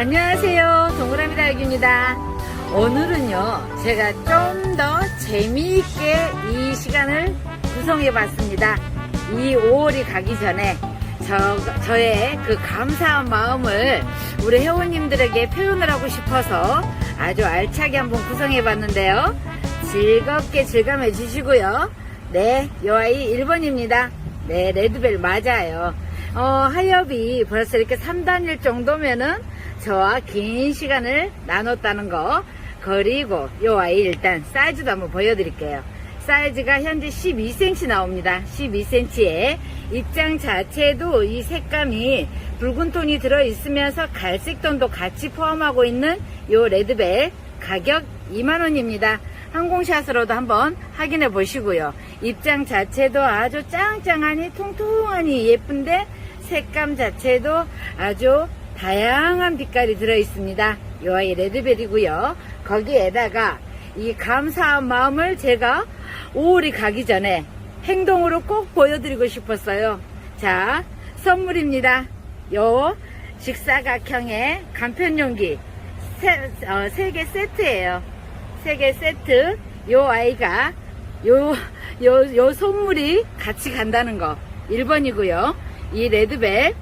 안녕하세요. 동그라미 다육입니다. 오늘은요, 제가 좀 더 재미있게 이 시간을 구성해 봤습니다. 이 5월이 가기 전에 저, 저의 그 감사한 마음을 우리 회원님들에게 표현을 하고 싶어서 아주 알차게 한번 구성해 봤는데요. 즐겁게 즐감해 주시고요. 네, 요 아이 1번입니다. 네, 레드벨 맞아요. 어, 하엽이 벌써 이렇게 3단일 정도면은 저와 긴 시간을 나눴다는 거. 그리고 요 아이 일단 사이즈도 한번 보여드릴게요. 사이즈가 현재 12cm 나옵니다. 12cm에 입장 자체도 이 색감이 붉은 톤이 들어있으면서 갈색 톤도 같이 포함하고 있는 요 레드벨 가격 2만원입니다. 항공샷으로도 한번 확인해 보시고요. 입장 자체도 아주 짱짱하니 통통하니 예쁜데 색감 자체도 아주 다양한 빛깔이 들어 있습니다. 요 아이 레드벨이고요. 거기에다가 이 감사한 마음을 제가 5월이 가기 전에 행동으로 꼭 보여드리고 싶었어요. 자, 선물입니다. 요 직사각형의 간편용기 세, 어, 세개 세트예요. 세개 세트. 요 아이가 요, 요, 요 선물이 같이 간다는 거. 1번이고요. 이 레드벨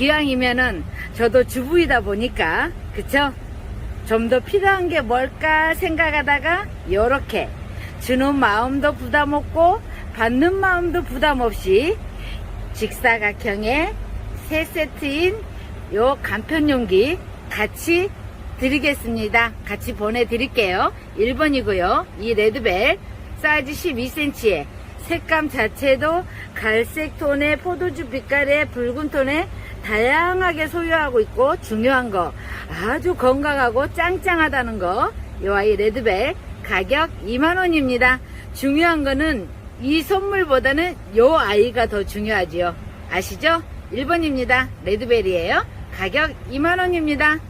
기왕이면은 저도 주부이다 보니까 그쵸? 좀 더 필요한 게 뭘까 생각하다가 요렇게 주는 마음도 부담 없고 받는 마음도 부담 없이 직사각형의 세 세트인 요 간편 용기 같이 드리겠습니다. 같이 보내드릴게요. 1번이고요. 이 레드벨 사이즈 12cm에 색감 자체도 갈색 톤의 포도주 빛깔의 붉은 톤의 다양하게 소유하고 있고 중요한 거 아주 건강하고 짱짱하다는 거. 이 아이 레드벨 가격 2만원입니다. 중요한 거는 이 선물보다는 요 아이가 더 중요하지요. 아시죠? 1번입니다. 레드벨이에요. 가격 2만원입니다.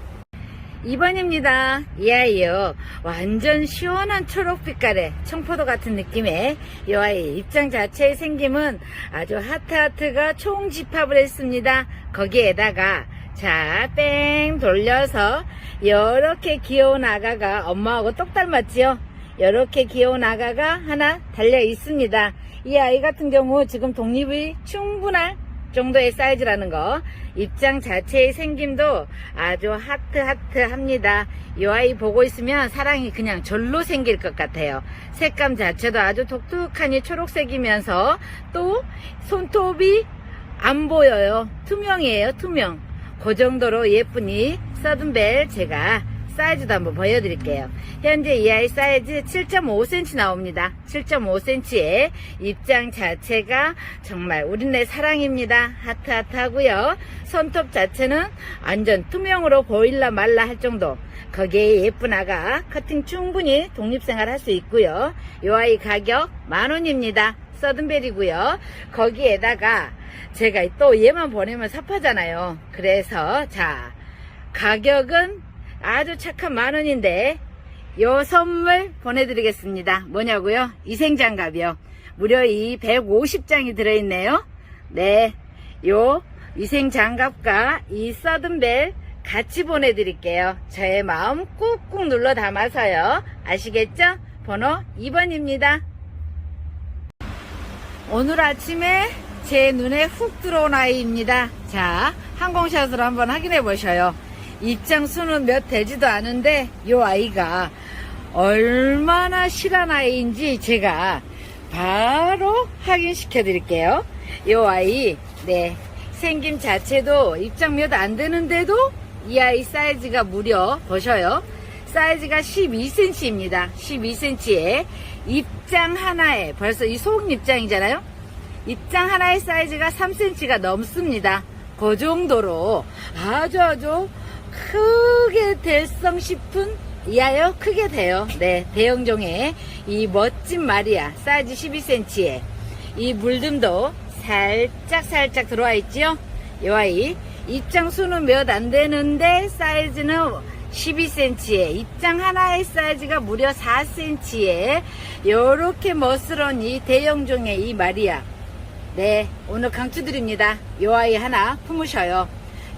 2번입니다. 이 아이요. 완전 시원한 초록 빛깔의 청포도 같은 느낌의 이 아이 입장 자체의 생김은 아주 하트하트가 총집합을 했습니다. 거기에다가 자, 뺑 돌려서 이렇게 귀여운 아가가 엄마하고 똑 닮았지요? 이렇게 귀여운 아가가 하나 달려 있습니다. 이 아이 같은 경우 지금 독립이 충분할 정도의 사이즈라는 거. 입장 자체의 생김도 아주 하트 하트 합니다. 이 아이 보고 있으면 사랑이 그냥 절로 생길 것 같아요. 색감 자체도 아주 독특하니 초록색이면서 또 손톱이 안 보여요. 투명이에요, 투명. 그 정도로 예쁘니 서든벨 제가 사이즈도 한번 보여드릴게요. 현재 이 아이 사이즈 7.5cm 나옵니다. 7.5cm에 입장 자체가 정말 우리네 사랑입니다. 하트하트 하고요. 손톱 자체는 완전 투명으로 보일라 말라 할 정도. 거기에 예쁜 아가 커팅 충분히 독립생활 할 수 있고요. 이 아이 가격 만원입니다. 서든벨이고요. 거기에다가 제가 또 얘만 보내면 삽하잖아요. 그래서 자 가격은 아주 착한 만원인데 요 선물 보내드리겠습니다. 뭐냐고요? 위생장갑이요. 무려 이 150장이 들어있네요. 네, 요 위생장갑과 이 서든벨 같이 보내드릴게요. 저의 마음 꾹꾹 눌러 담아서요. 아시겠죠? 번호 2번입니다. 오늘 아침에 제 눈에 훅 들어온 아이입니다. 자, 항공샷으로 한번 확인해 보셔요. 입장 수는 몇 되지도 않은데 이 아이가 얼마나 실한 아이인지 제가 바로 확인시켜 드릴게요. 이 아이 네 생김 자체도 입장 몇 안 되는데도 이 아이 사이즈가 무려 보셔요. 사이즈가 12cm입니다. 12cm에 입장 하나에 벌써 이 속 입장이잖아요. 입장 하나의 사이즈가 3cm가 넘습니다. 그 정도로 아주 아주 크게 될성 싶은 이하여 크게 돼요. 네, 대형종의 이 멋진 마리아 사이즈 12cm에 이 물듬도 살짝 살짝 들어와 있지요. 이 아이 입장 수는 몇 안 되는데 사이즈는 12cm에 입장 하나의 사이즈가 무려 4cm에 이렇게 멋스러운 이 대형종의 이 마리아 네 오늘 강추드립니다 요 아이 하나 품으셔요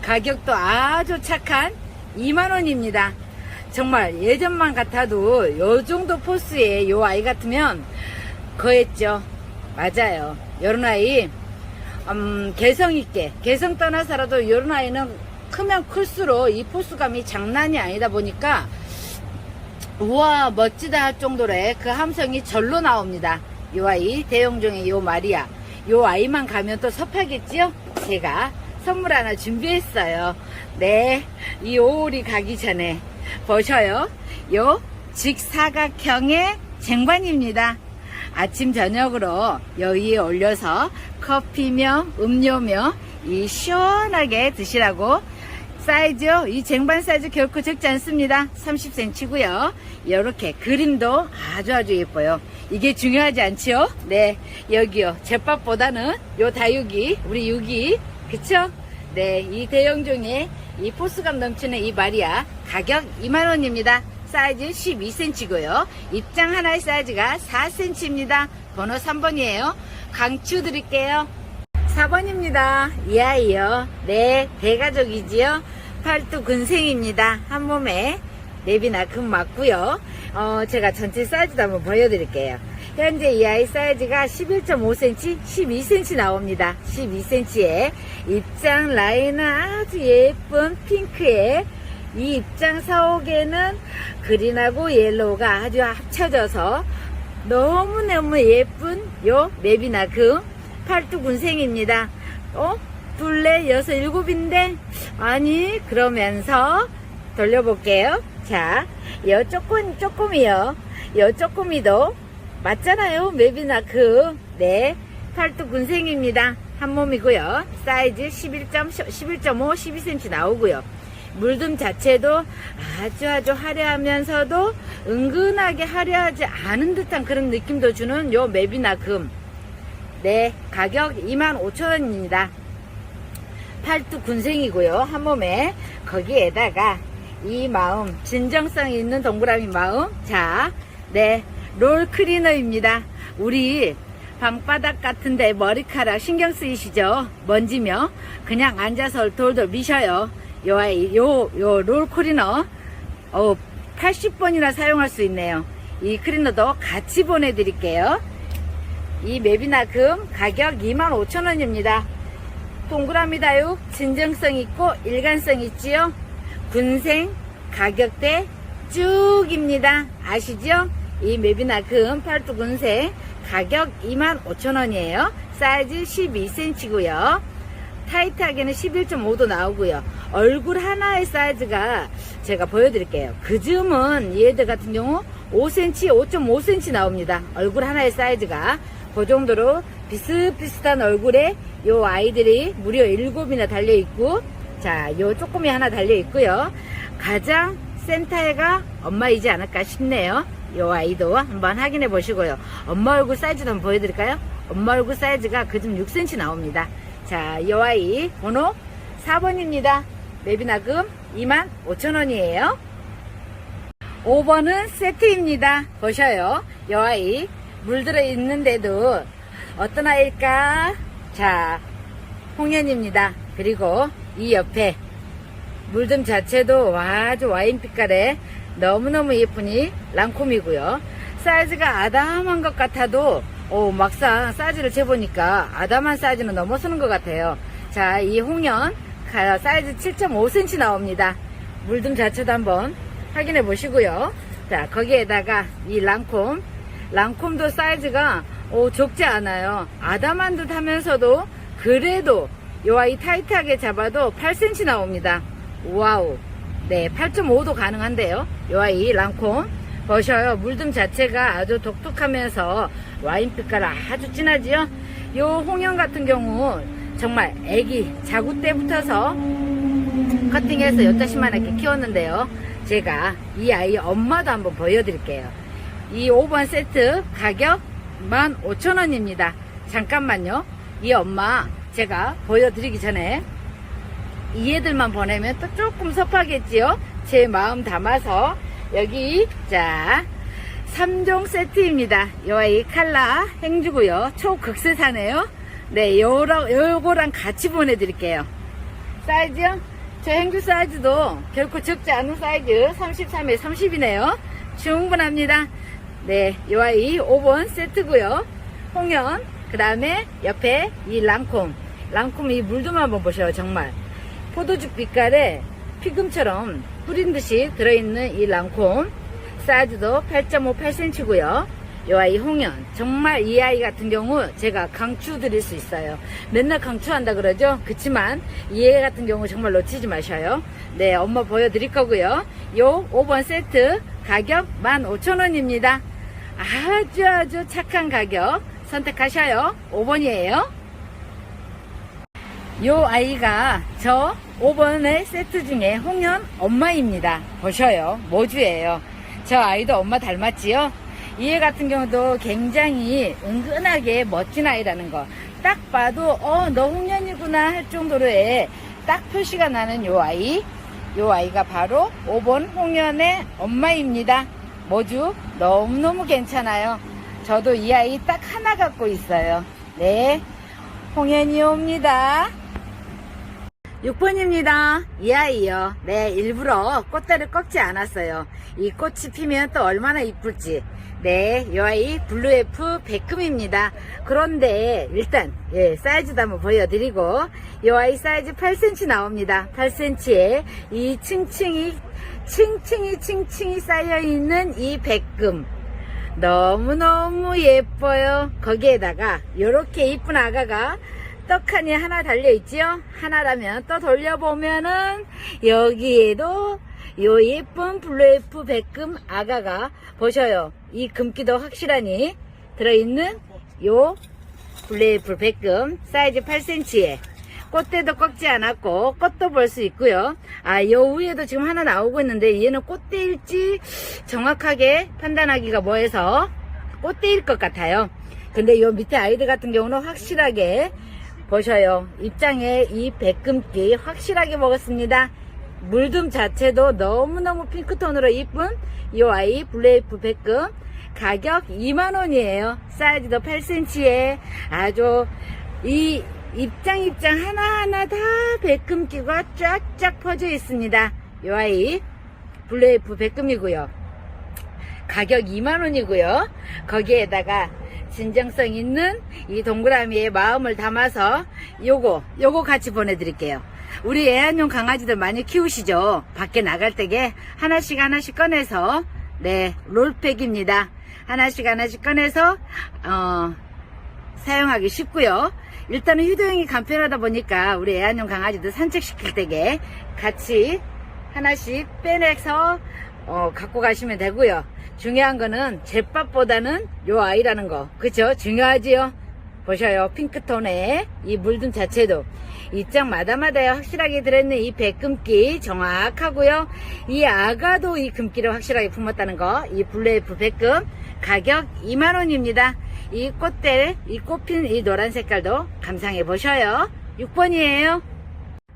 가격도 아주 착한 2만원입니다. 정말 예전만 같아도 요 정도 포스의 요 아이 같으면 거했죠. 맞아요. 요런 아이, 음, 개성 있게, 개성 떠나서라도 요런 아이는 크면 클수록 이 포스감이 장난이 아니다 보니까 우와 멋지다 할 정도로의 그 함성이 절로 나옵니다. 요 아이 대형종의 요 마리아 요 아이만 가면 또 섭하겠지요? 제가 선물 하나 준비했어요. 네, 이 5월이 가기 전에 보셔요. 요 직사각형의 쟁반입니다. 아침 저녁으로 여기에 올려서 커피며 음료며 이 시원하게 드시라고 사이즈요. 이 쟁반 사이즈 결코 적지 않습니다. 30cm고요. 이렇게 그림도 아주 아주 예뻐요. 이게 중요하지 않지요? 네, 여기요. 제밥보다는 요 다육이, 우리 육이, 그쵸? 네, 이 대형종의 이 포스감 넘치는 이 마리아 가격 2만원입니다. 사이즈 12cm고요. 입장 하나의 사이즈가 4cm입니다. 번호 3번이에요. 강추 드릴게요. 4번입니다. 이 아이요. 네, 대가족이지요. 팔뚝 근생입니다. 한 몸에 랩이나 금 맞고요. 어, 제가 전체 사이즈도 한번 보여드릴게요. 현재 이 아이 사이즈가 11.5cm, 12cm 나옵니다. 12cm에 입장 라인은 아주 예쁜 핑크에 이 입장 사옥에는 그린하고 옐로우가 아주 합쳐져서 너무너무 예쁜 요 맵이나 금 팔뚝 운생입니다. 어? 둘레 여섯 일곱인데 아니 그러면서 돌려볼게요. 자, 요 조금 조금이요. 요 조금이도 맞잖아요. 맵이나 그 네. 팔뚝 군생입니다. 한 몸이고요. 사이즈 11.5, 12cm 나오고요. 물듬 자체도 아주 아주 화려하면서도 은근하게 화려하지 않은 듯한 그런 느낌도 주는 요 맵이나 금. 네, 가격 25,000원입니다. 팔뚝 군생이고요. 한 몸에 거기에다가 이 마음, 진정성 있는 동그라미 마음. 자, 네, 롤 클리너입니다. 우리 방바닥 같은데 머리카락 신경 쓰이시죠? 먼지며 그냥 앉아서 돌돌 미셔요. 요 요, 요 롤 클리너. 어, 80번이나 사용할 수 있네요. 이 클리너도 같이 보내드릴게요. 이 맵이나 금 가격 25,000원입니다. 동그라미 다육 진정성 있고 일관성 있지요. 군생 가격대 쭉입니다. 아시죠? 이 맵이나 금 팔뚝 군생 가격 25,000원이에요. 사이즈 12cm고요. 타이트하게는 11.5도 나오고요. 얼굴 하나의 사이즈가 제가 보여드릴게요. 그 즈음은 얘들 같은 경우 5cm, 5.5cm 나옵니다. 얼굴 하나의 사이즈가 그 정도로 비슷비슷한 얼굴에 요 아이들이 무려 7이나 달려있고 자, 요 쪼꼬미 하나 달려있고요. 가장 센터에가 엄마이지 않을까 싶네요. 요 아이도 한번 확인해 보시고요. 엄마 얼굴 사이즈도 한번 보여드릴까요? 엄마 얼굴 사이즈가 그중 6cm 나옵니다. 자, 요 아이 번호 4번입니다. 맵이나금 25,000원이에요. 5번은 세트입니다. 보셔요. 요 아이 물 들어 있는데도 어떤 아이일까? 자, 홍현입니다. 그리고 이 옆에 물듬 자체도 아주 와인 빛깔에 너무너무 예쁘니 랑콤이고요. 사이즈가 아담한 것 같아도 오, 막상 사이즈를 재보니까 아담한 사이즈는 넘어서는 것 같아요. 자, 이 홍연 가- 사이즈 7.5cm 나옵니다. 물듬 자체도 한번 확인해 보시고요. 자, 거기에다가 이 랑콤 랑콤도 사이즈가 오, 적지 않아요. 아담한 듯 하면서도 그래도 요 아이 타이트하게 잡아도 8cm 나옵니다. 와우. 네, 8.5도 가능한데요. 요 아이 랑콤. 보셔요. 물듬 자체가 아주 독특하면서 와인 빛깔 아주 진하지요. 요 홍영 같은 경우 정말 애기 자구 때부터서 커팅해서 여자씨만 이렇게 키웠는데요. 제가 이 아이 엄마도 한번 보여드릴게요. 이 5번 세트 가격 15,000원입니다. 잠깐만요. 이 엄마 제가 보여드리기 전에 이 애들만 보내면 또 조금 섭하겠지요? 제 마음 담아서 여기 자 3종 세트입니다. 요 아이 칼라 행주고요. 초극세사네요. 네, 요랑, 요거랑 같이 보내드릴게요. 사이즈 저 행주 사이즈도 결코 적지 않은 사이즈 33에 30이네요. 충분합니다. 네, 이 아이 5번 세트고요. 홍연, 그 다음에 옆에 이 랑콤. 랑콤 이 물좀 한번 보셔요, 정말. 포도죽 빛깔에 피금처럼 뿌린 듯이 들어있는 이 랑콤. 사이즈도 8.5, 8cm고요. 이 아이 홍연. 정말 이 아이 같은 경우 제가 강추 드릴 수 있어요. 맨날 강추한다 그러죠? 그치만 이 애 같은 경우 정말 놓치지 마셔요. 네, 엄마 보여드릴 거고요. 요 5번 세트 가격 15,000원입니다. 아주 아주 착한 가격 선택하셔요. 5번이에요. 요 아이가 저 5번의 세트 중에 홍연 엄마입니다. 보셔요. 모주예요. 저 아이도 엄마 닮았지요? 이애 같은 경우도 굉장히 은근하게 멋진 아이라는 거. 딱 봐도 어 너 홍연이구나 할 정도로의 딱 표시가 나는 요 아이. 요 아이가 바로 5번 홍연의 엄마입니다. 모주 너무너무 괜찮아요. 저도 이 아이 딱 하나 갖고 있어요. 네. 홍연이 옵니다. 6번입니다. 이 아이요. 네, 일부러 꽃대를 꺾지 않았어요. 이 꽃이 피면 또 얼마나 이쁠지. 네, 이 아이 블루에프 백금입니다. 그런데 일단 예, 사이즈도 한번 보여드리고 이 아이 사이즈 8cm 나옵니다. 8cm에 이 층층이 층층이 층층이 쌓여있는 이 백금. 너무너무 예뻐요. 거기에다가 이렇게 이쁜 아가가 떡하니 하나 달려있지요? 하나라면 또 돌려보면은 여기에도 요 예쁜 블루에프 백금 아가가 보셔요. 이 금기도 확실하니 들어있는 요 블루에프 백금 사이즈 8cm에 꽃대도 꺾지 않았고 꽃도 볼 수 있고요. 아, 요 위에도 지금 하나 나오고 있는데 얘는 꽃대일지 정확하게 판단하기가 뭐해서 꽃대일 것 같아요. 근데 요 밑에 아이들 같은 경우는 확실하게 보셔요. 입장에 이 백금기 확실하게 먹었습니다. 물듬 자체도 너무너무 핑크톤으로 이쁜 이 아이 블레이프 백금 가격 2만원이에요. 사이즈도 8cm에 아주 이 입장 입장 하나하나 다 백금기가 쫙쫙 퍼져 있습니다. 이 아이 블레이프 백금이고요. 가격 2만원이고요. 거기에다가 진정성 있는 이 동그라미의 마음을 담아서 요거 요거 같이 보내드릴게요. 우리 애완용 강아지들 많이 키우시죠? 밖에 나갈 때게 하나씩 하나씩 꺼내서 네 롤팩입니다. 하나씩 하나씩 꺼내서 어, 사용하기 쉽고요. 일단은 휴대용이 간편하다 보니까 우리 애완용 강아지들 산책시킬 때게 같이 하나씩 빼내서 어, 갖고 가시면 되고요. 중요한 거는 제밥보다는 요 아이라는 거. 그쵸? 중요하지요? 보셔요. 핑크톤의 이 물든 자체도 입장마다마다 확실하게 들어있는 이 백금기 정확하고요. 이 아가도 이 금기를 확실하게 품었다는 거. 이 블레이프 백금 가격 2만원입니다. 이 꽃대, 이 꽃핀 이 노란 색깔도 감상해 보셔요. 6번이에요.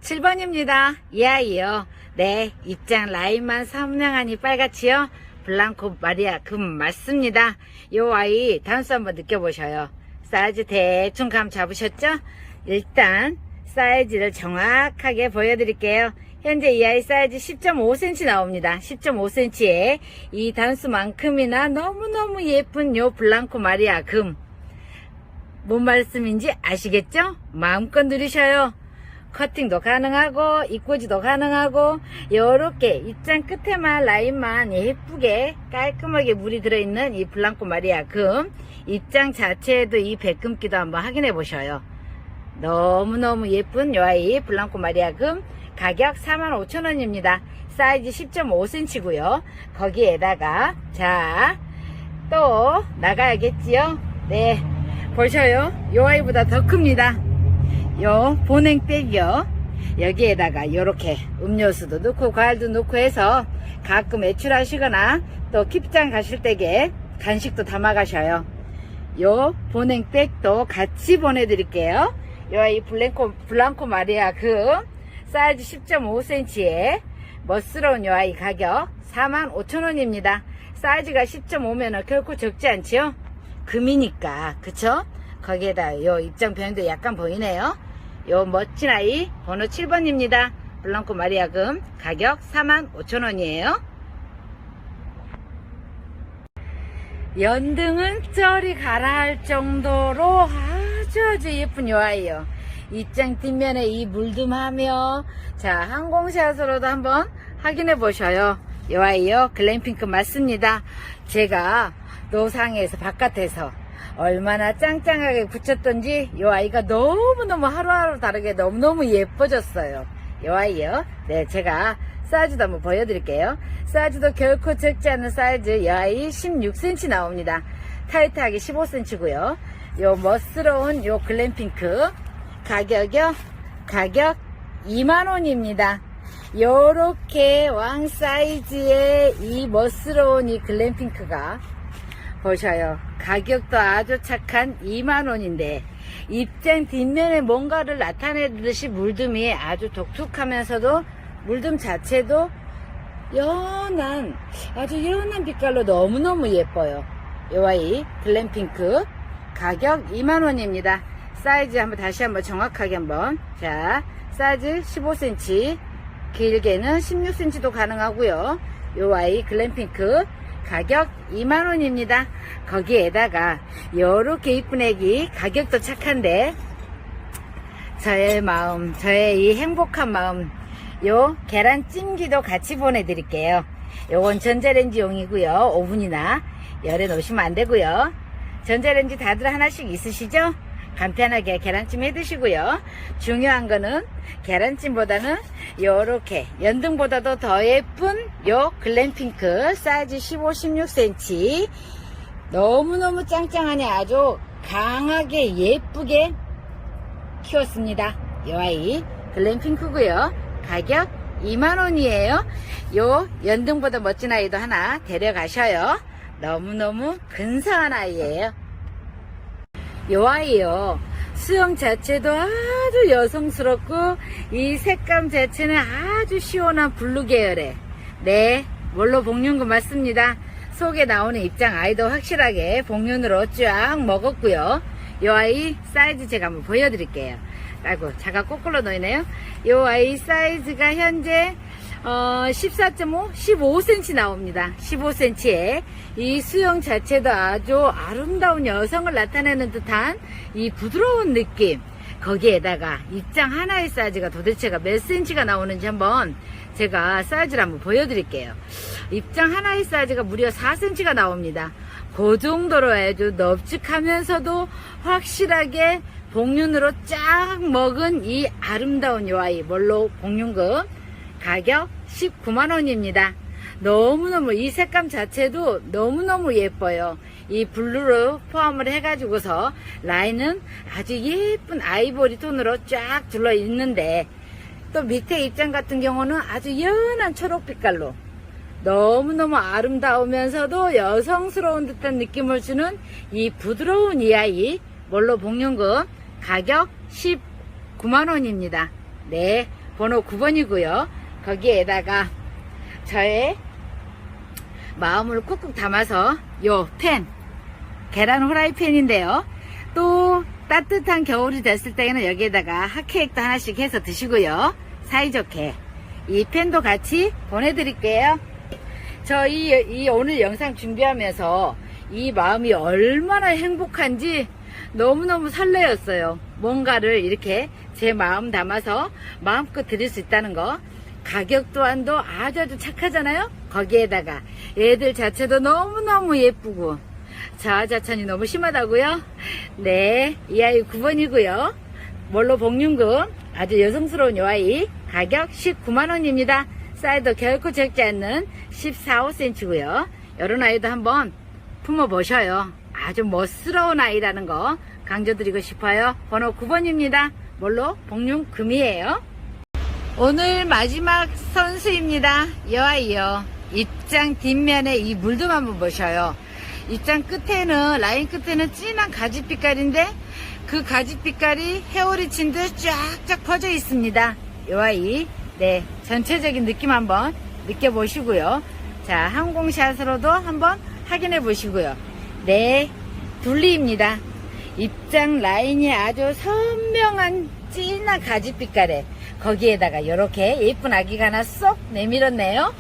7번입니다. 이 아이요. 네, 입장 라인만 선명하니 빨갛지요? 블랑코 마리아 금 맞습니다. 요 아이 단수 한번 느껴보셔요. 사이즈 대충 감 잡으셨죠? 일단 사이즈를 정확하게 보여드릴게요. 현재 이 아이 사이즈 10.5cm 나옵니다. 10.5cm에 이 단수만큼이나 너무너무 예쁜 요 블랑코 마리아 금. 뭔 말씀인지 아시겠죠? 마음껏 누리셔요. 커팅도 가능하고 입꼬지도 가능하고 요렇게 입장 끝에만 라인만 예쁘게 깔끔하게 물이 들어있는 이 블랑코 마리아 금 입장 자체에도 이 백금기도 한번 확인해 보셔요. 너무너무 예쁜 요 아이 블랑코 마리아 금 가격 45,000원입니다. 사이즈 10.5cm고요. 거기에다가 자 또 나가야겠지요? 네. 보셔요. 요 아이보다 더 큽니다 요 보냉백이요. 여기에다가 요렇게 음료수도 넣고 과일도 넣고 해서 가끔 외출하시거나 또 킵장 가실 때게 간식도 담아 가셔요. 요 보냉백도 같이 보내드릴게요. 요 이 블랭코, 블랑코 마리아 그 사이즈 10.5cm에 멋스러운 요 아이 가격 45,000원입니다. 사이즈가 10.5면은 결코 적지 않지요. 금이니까. 그쵸? 거기에다 요 입장 변형도 약간 보이네요 요 멋진 아이 번호 7번입니다. 블랑코 마리아금 가격 45,000원이에요. 연등은 쩔이 가라 할 정도로 아주 아주 예쁜 요 아이요. 입장 뒷면에 이 물듬하며 자 항공샷으로도 한번 확인해 보셔요. 요 아이요 글램핑크 맞습니다. 제가 노상에서 바깥에서 얼마나 짱짱하게 붙였던지 요 아이가 너무너무 하루하루 다르게 너무너무 예뻐졌어요. 요 아이요. 네 제가 사이즈도 한번 보여드릴게요. 사이즈도 결코 적지 않은 사이즈 이 아이 16cm 나옵니다. 타이트하게 15cm고요. 요 멋스러운 요 글램핑크 가격이요. 가격 2만원입니다. 요렇게 왕 사이즈의 이 멋스러운 이 글램핑크가 보셔요. 가격도 아주 착한 2만원인데 입장 뒷면에 뭔가를 나타내듯이 물듬이 아주 독특하면서도 물듬 자체도 연한 아주 연한 빛깔로 너무너무 예뻐요. 요 아이 글램핑크 가격 2만원입니다. 사이즈 한번 다시 한번 정확하게 한번 자 사이즈 15cm 길게는 16cm도 가능하고요. 요 아이 글램핑크 가격 2만원입니다. 거기에다가 요렇게 이쁜 애기 가격도 착한데 저의 마음 저의 이 행복한 마음 요 계란찜기도 같이 보내드릴게요. 요건 전자레인지용이고요. 오븐이나 열에 놓으시면 안 되고요. 전자레인지 다들 하나씩 있으시죠? 간편하게 계란찜 해 드시고요. 중요한 거는 계란찜보다는 요렇게 연등보다도 더 예쁜 요 글램핑크 사이즈 15, 16cm 너무너무 짱짱하니 아주 강하게 예쁘게 키웠습니다. 요 아이 글램핑크고요. 가격 2만원이에요. 요 연등보다 멋진 아이도 하나 데려가셔요. 너무너무 근사한 아이예요. 요 아이요. 수영 자체도 아주 여성스럽고 이 색감 자체는 아주 시원한 블루 계열의 네 원로 복륜금 맞습니다. 속에 나오는 입장 아이도 확실하게 복륜으로 쫙 먹었고요. 요 아이 사이즈 제가 한번 보여드릴게요. 아이고 자가 거꾸로 놓이네요. 요 아이 사이즈가 현재 어, 14.5, 15cm 나옵니다. 15cm에 이 수영 자체도 아주 아름다운 여성을 나타내는 듯한 이 부드러운 느낌. 거기에다가 입장 하나의 사이즈가 도대체가 몇 cm가 나오는지 한번 제가 사이즈를 한번 보여드릴게요. 입장 하나의 사이즈가 무려 4cm가 나옵니다. 그 정도로 아주 넙죽하면서도 확실하게 복륜으로 쫙 먹은 이 아름다운 요 아이 뭘로 복륜금 가격 19만원입니다. 너무너무 이 색감 자체도 너무너무 예뻐요. 이 블루로 포함을 해가지고서 라인은 아주 예쁜 아이보리 톤으로 쫙 둘러 있는데 또 밑에 입장 같은 경우는 아주 연한 초록 빛깔로 너무너무 아름다우면서도 여성스러운 듯한 느낌을 주는 이 부드러운 이 아이 뭘로 복륜금 가격 19만원입니다. 네, 번호 9번이고요. 거기에다가 저의 마음을 꾹꾹 담아서 요 팬, 계란 후라이 팬인데요. 또 따뜻한 겨울이 됐을 때에는 여기에다가 핫케이크도 하나씩 해서 드시고요. 사이좋게 이 팬도 같이 보내드릴게요. 저이 이 오늘 영상 준비하면서 이 마음이 얼마나 행복한지 너무너무 설레었어요. 뭔가를 이렇게 제 마음 담아서 마음껏 드릴 수 있다는 거. 가격 또한도 아주 아주 착하잖아요? 거기에다가 애들 자체도 너무너무 예쁘고 자아자찬이 너무 심하다고요? 네, 이 아이 9번이고요. 뭘로 복륜금 아주 여성스러운 이 아이 가격 19만원입니다. 사이즈 결코 적지 않는 14, 5cm고요. 이런 아이도 한번 품어보셔요. 아주 멋스러운 아이라는 거 강조드리고 싶어요. 번호 9번입니다. 뭘로 복륜금이에요. 오늘 마지막 선수입니다. 이 아이요. 입장 뒷면에 이 물좀 한번 보셔요. 입장 끝에는 라인 끝에는 진한 가지 빛깔인데 그 가지 빛깔이 헤어리 친 듯 쫙쫙 퍼져 있습니다. 이 아이 네 전체적인 느낌 한번 느껴보시고요. 자 항공샷으로도 한번 확인해 보시고요. 네 둘리입니다. 입장 라인이 아주 선명한 진한 가지 빛깔에 거기에다가 이렇게 예쁜 아기가 하나 쏙 내밀었네요.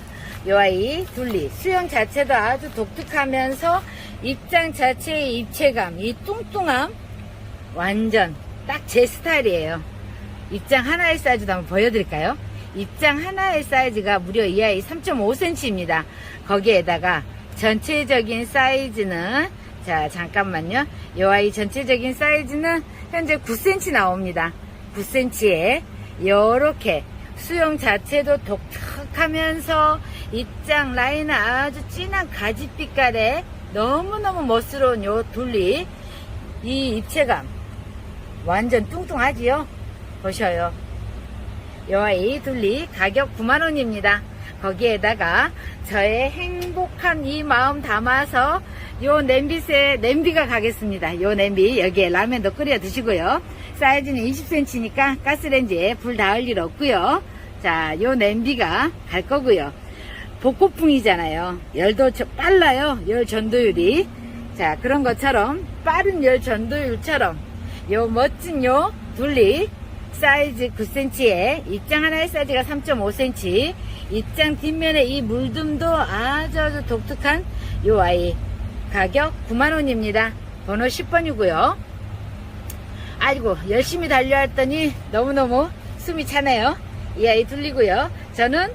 요 아이 둘리 수영 자체도 아주 독특하면서 입장 자체의 입체감, 이 뚱뚱함 완전 딱 제 스타일이에요. 입장 하나의 사이즈도 한번 보여드릴까요? 입장 하나의 사이즈가 무려 이 아이 3.5cm입니다. 거기에다가 전체적인 사이즈는 자 잠깐만요. 이 아이 전체적인 사이즈는 현재 9cm 나옵니다. 9cm에 이렇게 수영 자체도 독특하면서 입장 라인은 아주 진한 가지빛깔에 너무너무 멋스러운 요 둘리 이 입체감 완전 뚱뚱하지요? 보셔요. 요 아이 둘리 가격 9만원입니다. 거기에다가 저의 행복한 이 마음 담아서 요 냄비세, 냄비가 가겠습니다. 요 냄비, 여기에 라면도 끓여 드시고요. 사이즈는 20cm니까 가스레인지에 불 닿을 일 없고요. 자, 요 냄비가 갈 거고요. 복고풍이잖아요. 열도 저- 빨라요. 열 전도율이. 자, 그런 것처럼 빠른 열 전도율처럼 요 멋진 요 둘리 사이즈 9cm에 입장 하나의 사이즈가 3.5cm 입장 뒷면에 이 물듬도 아주 아주 독특한 요 아이 가격 9만원입니다. 번호 10번이고요. 아이고 열심히 달려왔더니 너무너무 숨이 차네요. 이 아이 둘리고요. 저는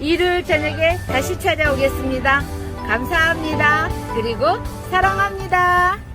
일요일 저녁에 다시 찾아오겠습니다. 감사합니다. 그리고 사랑합니다.